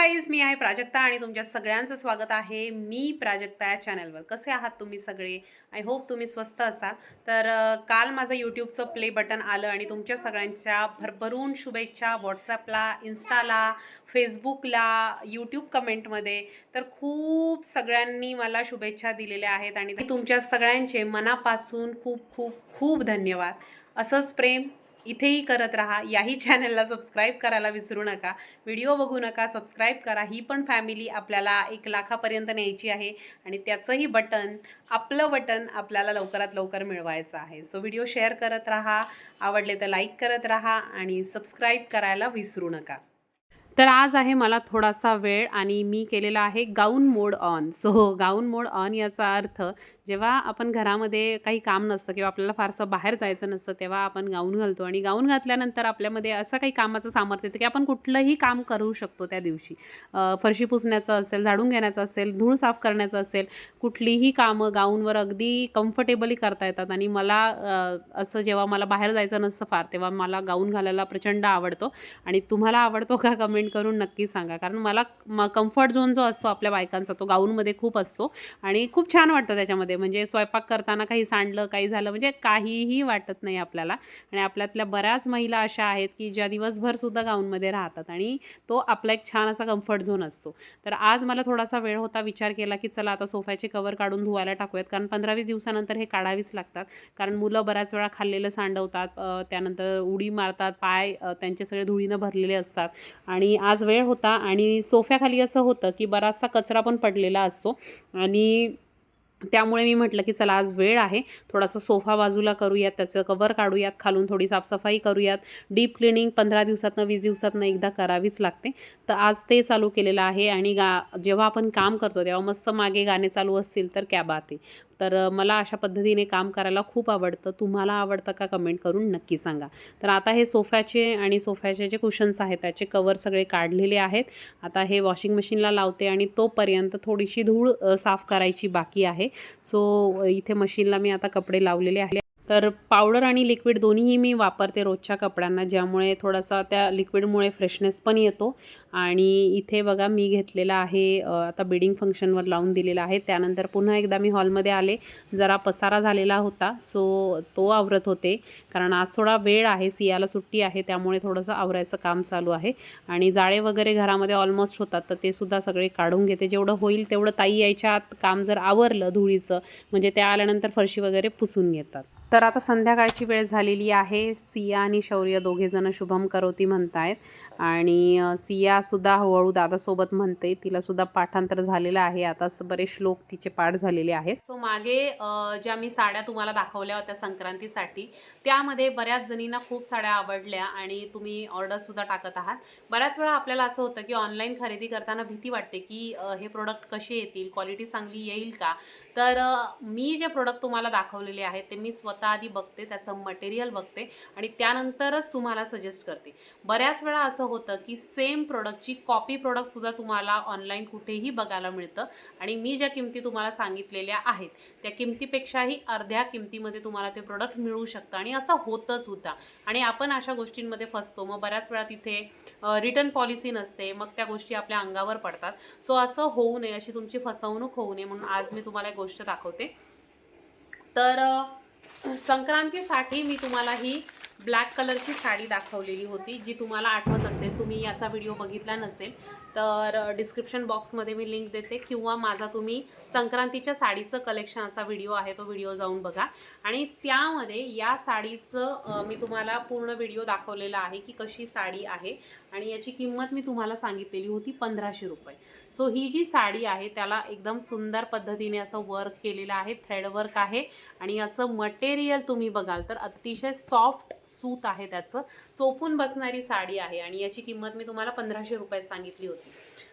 Guys मी आहे प्राजक्ता आणि तुमच्या सगळ्यांचं स्वागत आहे मी प्राजक्ता या चॅनलवर कसे आहात तुम्ही सगळे? आय होप तुम्ही स्वस्त असाल. तर काल माझं यूट्यूबचं प्ले बटन आलं आणि तुमच्या सगळ्यांच्या भरभरून शुभेच्छा व्हॉट्सॲपला इन्स्टाला फेसबुकला यूट्यूब कमेंटमध्ये तर खूप सगळ्यांनी मला शुभेच्छा दिलेल्या आहेत आणि तुमच्या सगळ्यांचे मनापासून खूप खूप खूप धन्यवाद. असंच प्रेम इथेही करत राहा. याही चॅनलला सबस्क्राईब करायला विसरू नका. व्हिडिओ बघू नका सबस्क्राईब करा. ही पण फॅमिली आपल्याला एक लाखापर्यंत न्यायची आहे आणि त्याचंही बटन आपलं बटन आपल्याला लवकरात लवकर मिळवायचं आहे. सो व्हिडिओ शेअर करत राहा. आवडले तर लाईक करत राहा आणि सबस्क्राईब करायला विसरू नका. तर आज आहे मला थोडासा वेळ आणि मी केलेला आहे gown mode on. So gown mode on याचा अर्थ जेव्हा आपण घरामध्ये काही काम नसतं किंवा आपल्याला फारसं बाहेर जायचं नसतं तेव्हा आपण गाऊन घालतो आणि गाऊन घातल्यानंतर आपल्यामध्ये असं काही कामाचं सामर्थ्य येतं की आपण कुठलंही काम करू शकतो त्या दिवशी. फरशी पुसण्याचं असेल झाडून घेण्याचं असेल धूळ साफ करण्याचं असेल कुठलीही कामं गाऊनवर अगदी कम्फर्टेबली करता येतात आणि मला असं जेव्हा मला बाहेर जायचं नसतं फार तेव्हा मला गाऊन घालायला प्रचंड आवडतो. आणि तुम्हाला आवडतो का कमेंट करून नक्की सांगा. कारण मला म कम्फर्ट झोन जो असतो आपल्या बायकांचा तो गाऊनमध्ये खूप असतो. आणि खूप छान वाटतं त्याच्यामध्ये. म्हणजे स्वयंपाक करताना काही सांडलं काही झालं म्हणजे काहीही वाटत नाही आपल्याला. आणि आपल्यातल्या बऱ्याच महिला अशा आहेत की ज्या दिवसभरसुद्धा गाऊनमध्ये राहतात. आणि तो आपला एक छान असा कम्फर्ट झोन असतो. तर आज मला थोडासा वेळ होता विचार केला की चला आता सोफ्याचे कवर काढून धुवायला टाकूयात. कारण पंधरा वीस दिवसानंतर हे काढावीच लागतात. कारण मुलं बऱ्याच वेळा खाल्लेलं सांडवतात. त्यानंतर उडी मारतात पाय त्यांचे सगळे धुळीनं भरलेले असतात. आणि आज वेळ होता आणि सोफ्याखाली असं होतं की बराचसा कचरा पण पडलेला असतो. आणि त्यामुळे मी म्हटलं की चला आज वेळ आहे थोडासा सोफा बाजूला करूयात त्याचं कवर काढूयात खालून थोडी साफसफाई करूयात. डीप क्लिनिंग पंधरा दिवसातनं वीस दिवसातनं एकदा करावीच लागते. तर आज ते चालू केलेलं आहे आणि गा जेव्हा आपण काम करतो तेव्हा मस्त मागे गाणे चालू असतील तर क्या बात आहे. तर मला अशा पद्धतीने काम करायला खूप आवडतं. तुम्हाला आवडतं का कमेंट करून नक्की सांगा. तर आता हे सोफ्याचे आणि सोफ्याचे जे कुशन्स आहेत त्याचे कवर सगळे काढलेले आहेत. आता हे वॉशिंग मशीनला लावते आणि तोपर्यंत थोडीशी धूळ साफ करायची बाकी आहे. सो इथे मशीनला मी आता कपडे लावलेले आहे तर पावडर आणि लिक्विड दोन्हीही मी वापरते रोजच्या कपड्यांना ज्यामुळे थोडासा त्या लिक्विडमुळे फ्रेशनेस पण येतो. आणि इथे बघा मी घेतलेला आहे आता बिडिंग फंक्शनवर लावून दिलेला आहे. त्यानंतर पुन्हा एकदा मी हॉलमध्ये आले. जरा पसारा झालेला होता सो तो आवरत होते. कारण आज थोडा वेळ आहे सियाला सुट्टी आहे त्यामुळे थोडंसं आवरायचं काम चालू आहे. आणि जाळे वगैरे घरामध्ये ऑलमोस्ट होतात तर ते सुद्धा सगळे काढून घेते. जेवढं होईल तेवढं ताई यायच्या आत काम जर आवरलं धुळीचं म्हणजे त्या आल्यानंतर फरशी वगैरे पुसून घेतात. तर आता संध्याकाळची वेळ झालेली आहे. सिया आणि शौर्य दोघेजणं शुभम करोती म्हणतायत. आणि सियासुद्धा हळूहळू दादासोबत म्हणते. तिलासुद्धा पाठांतर झालेलं आहे. आता बरेच श्लोक तिचे पाठ झालेले आहेत. सो मागे ज्या मी साड्या तुम्हाला दाखवल्या होत्या संक्रांतीसाठी त्यामध्ये बऱ्याच जणींना खूप साड्या आवडल्या आणि तुम्ही ऑर्डरसुद्धा टाकत आहात. बऱ्याच वेळा आपल्याला असं होतं की ऑनलाईन खरेदी करताना भीती वाटते की हे प्रोडक्ट कसे येतील? क्वालिटी चांगली येईल का? तर मी जे प्रोडक्ट तुम्हाला दाखवलेले आहेत ते मी स्वतः आधी बघते त्याचं मटेरियल बघते आणि त्यानंतरच तुम्हाला सजेस्ट करते. बऱ्याच वेळा असं होतं की सेम प्रोडक्टची कॉपी प्रोडक्टसुद्धा तुम्हाला ऑनलाईन कुठेही बघायला मिळतं आणि मी ज्या किमती तुम्हाला सांगितलेल्या आहेत त्या किमतीपेक्षाही अर्ध्या किमतीमध्ये तुम्हाला ते प्रोडक्ट मिळू शकतं आणि असं होतं सुद्धा. आणि आपण अशा गोष्टींमध्ये फसतो. मग बऱ्याच वेळा तिथे रिटर्न पॉलिसी नसते मग त्या गोष्टी आपल्या अंगावर पडतात. सो असं होऊ नये अशी तुमची फसवणूक होऊ नये म्हणून आज मी तुम्हाला एक गोष्ट दाखवते. तर संक्रांतीसाठी मी तुम्हाला ही ब्लॅक कलरची साडी दाखवलेली होती जी तुम्हाला आठवत असेल तुम्ही याचा व्हिडिओ बघितला नसेल. तर डिस्क्रिप्शन बॉक्समध्ये मी लिंक देते किंवा माझा तुम्ही संक्रांतीच्या साडीचं कलेक्शन असा व्हिडिओ आहे तो व्हिडिओ जाऊन बघा. आणि त्यामध्ये या साडीचं मी तुम्हाला पूर्ण व्हिडिओ दाखवलेला आहे की कशी साडी आहे आणि याची किंमत मी तुम्हाला सांगितलेली होती पंधराशे रुपये. सो ही जी साडी आहे त्याला एकदम सुंदर पद्धतीने असं वर्क केलेलं आहे थ्रेड वर्क आहे आणि याचं मटेरियल तुम्ही बघाल तर अतिशय सॉफ्ट सूत आहे त्याचं. चोपून बसणारी साडी आहे आणि याची किंमत मी तुम्हाला पंधराशे रुपये सांगितली होती.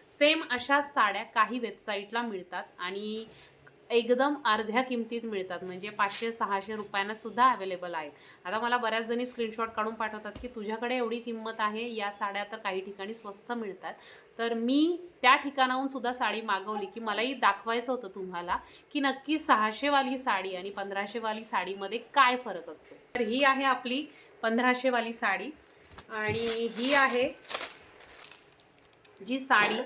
सेम अशा साड्या काही वेबसाईटला मिळतात आणि एकदम अर्ध्या किमतीत मिळतात. म्हणजे पाचशे सहाशे रुपयांना सुद्धा अवेलेबल आहेत. आता मला बऱ्याच जणी स्क्रीनशॉट काढून पाठवतात की तुझ्याकडे एवढी किंमत आहे या साड्या तर काही ठिकाणी स्वस्त मिळतात. तर मी त्या ठिकाणाहून सुद्धा साडी मागवली की मलाही दाखवायचं होतं तुम्हाला की नक्की सहाशेवाली साडी आणि पंधराशेवाली साडीमध्ये काय फरक असतो. तर ही आहे आपली पंधराशेवाली साडी आणि ही आहे जी साडी.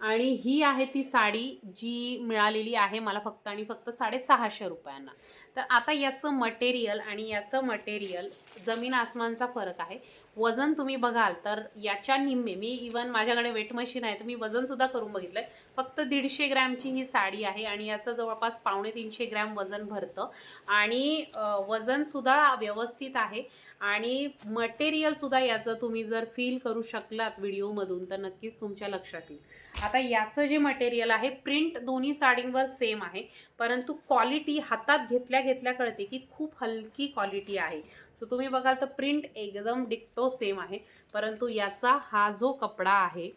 आणि ही आहे ती साडी जी मिळालेली आहे मला फक्त आणि फक्त साडेसहाशे रुपयांना. तर आता याचं मटेरियल आणि याचं मटेरियल जमीन आसमानचा फरक आहे. वजन तुम्ही बघाल तर याच्या निम्मे मी इवन माझ्याकडे वेट मशीन आहे तर मी वजनसुद्धा करून बघितलं आहे फक्त दीडशे ग्रॅमची ही साडी आहे आणि याचं जवळपास पावणे तीनशे ग्रॅम वजन भरतं. आणि वजनसुद्धा व्यवस्थित आहे आणि मटेरियलसुद्धा याचं तुम्ही जर फील करू शकलात व्हिडिओमधून तर नक्कीच तुमच्या लक्षात येईल. आता याचं जे मटेरियल आहे प्रिंट दोन्ही साडींवर सेम आहे परंतु क्वालिटी हातात घेतल्या घेतल्या कळते की खूप हलकी क्वालिटी आहे. सो तुम्ही बघाल तर प्रिंट एकदम डिक्टो सेम आहे. परंतु याचा हा जो कपडा आहे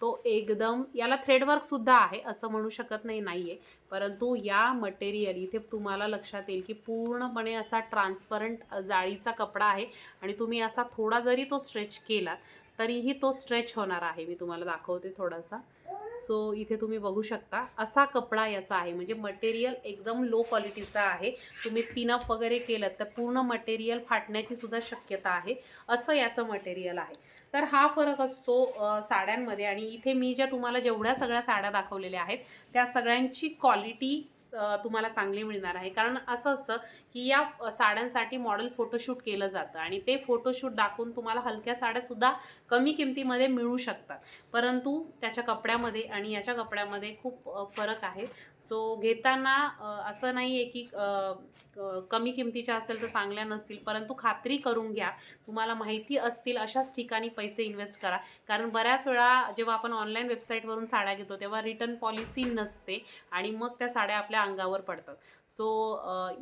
तो एकदम याला थ्रेडवर्क सुद्धा आहे असं म्हणू शकत नाही आहे परंतु या मटेरियल इथे तुम्हाला लक्षात येईल की पूर्णपणे असा ट्रान्सपरंट जाळीचा कपडा आहे आणि तुम्ही असा थोडा जरी तो स्ट्रेच केला तरीही तो स्ट्रेच होणार आहे. मी तुम्हाला दाखवते थोडासा. सो इथे तुम्ही बघू शकता असा कपडा याचा आहे. म्हणजे मटेरियल एकदम लो क्वालिटीचा आहे. तुम्ही पिनअप वगैरे केलं तर पूर्ण मटेरियल फाटण्याची सुद्धा शक्यता आहे. असं याचं मटेरियल आहे. तर हा फरक असतो साड्यांमध्ये. आणि इथे मी ज्या तुम्हाला जेवढ्या सगळ्या साड्या दाखवलेल्या आहेत त्या सगळ्यांची क्वालिटी तुम्हाला चांगली मिळणार आहे. कारण असं असतं की या साड्यांसाठी मॉडेल फोटोशूट केलं जातं. आणि ते फोटोशूट दाखवून तुम्हाला हलक्या साड्यासुद्धा कमी किमतीमध्ये मिळू शकतात. परंतु त्याच्या कपड्यामध्ये आणि याच्या कपड्यामध्ये खूप फरक आहे. सो घेताना असं नाही आहे की कमी किमतीच्या असेल तर चांगल्या नसतील. परंतु खात्री करून घ्या. तुम्हाला माहिती असतील अशाच ठिकाणी पैसे इन्व्हेस्ट करा. कारण बऱ्याच वेळा जेव्हा आपण ऑनलाईन वेबसाईटवरून साड्या घेतो तेव्हा रिटर्न पॉलिसी नसते आणि मग त्या साड्या आपल्या अंगावर पडतात. सो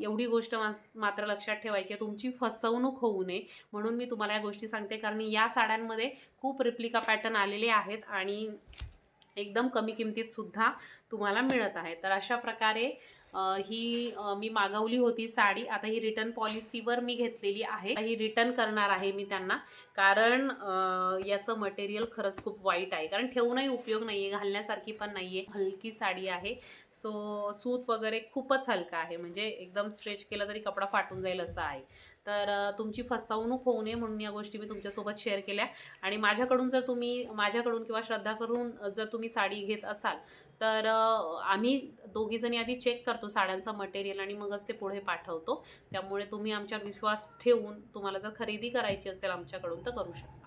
एवढी गोष्ट मास- मात्र लक्षात ठेवायची आहे. तुमची फसवणूक होऊ नये. म्हणून मी तुम्हाला या गोष्टी सांगते. कारण या साड्यांमध्ये खूप रिप्लिका पॅटर्न आलेले आहेत आणि एकदम कमी किमतीत सुद्धा तुम्हाला मिळत आहे. तर अशा प्रकारे ही मी मागवली होती साडी. आता ही रिटर्न पॉलिसीवर मी घेतलेली आहे. ही रिटर्न करणार आहे मी त्यांना. कारण याचं मटेरियल खरंच खूप वाईट आहे. कारण ठेवूनही उपयोग नाही आहे घालण्यासारखी पण नाही आहे हलकी साडी आहे. सो सूत वगैरे खूपच हलका आहे. म्हणजे एकदम स्ट्रेच केलं तरी कपडा फाटून जाईल असं आहे. तर तुमची फसवणूक होऊ नये म्हणून या गोष्टी मी तुमच्यासोबत शेअर केल्या. आणि माझ्याकडून जर तुम्ही माझ्याकडून किंवा श्रद्धा करून जर तुम्ही साडी घेत असाल तर आम्ही दोघीजणी आधी चेक करतो साड्यांचं मटेरियल आणि मगच ते पुढे पाठवतो. त्यामुळे तुम्ही आमच्यावर विश्वास ठेवून तुम्हाला जर खरेदी करायची असेल आमच्याकडून तर करू शकता.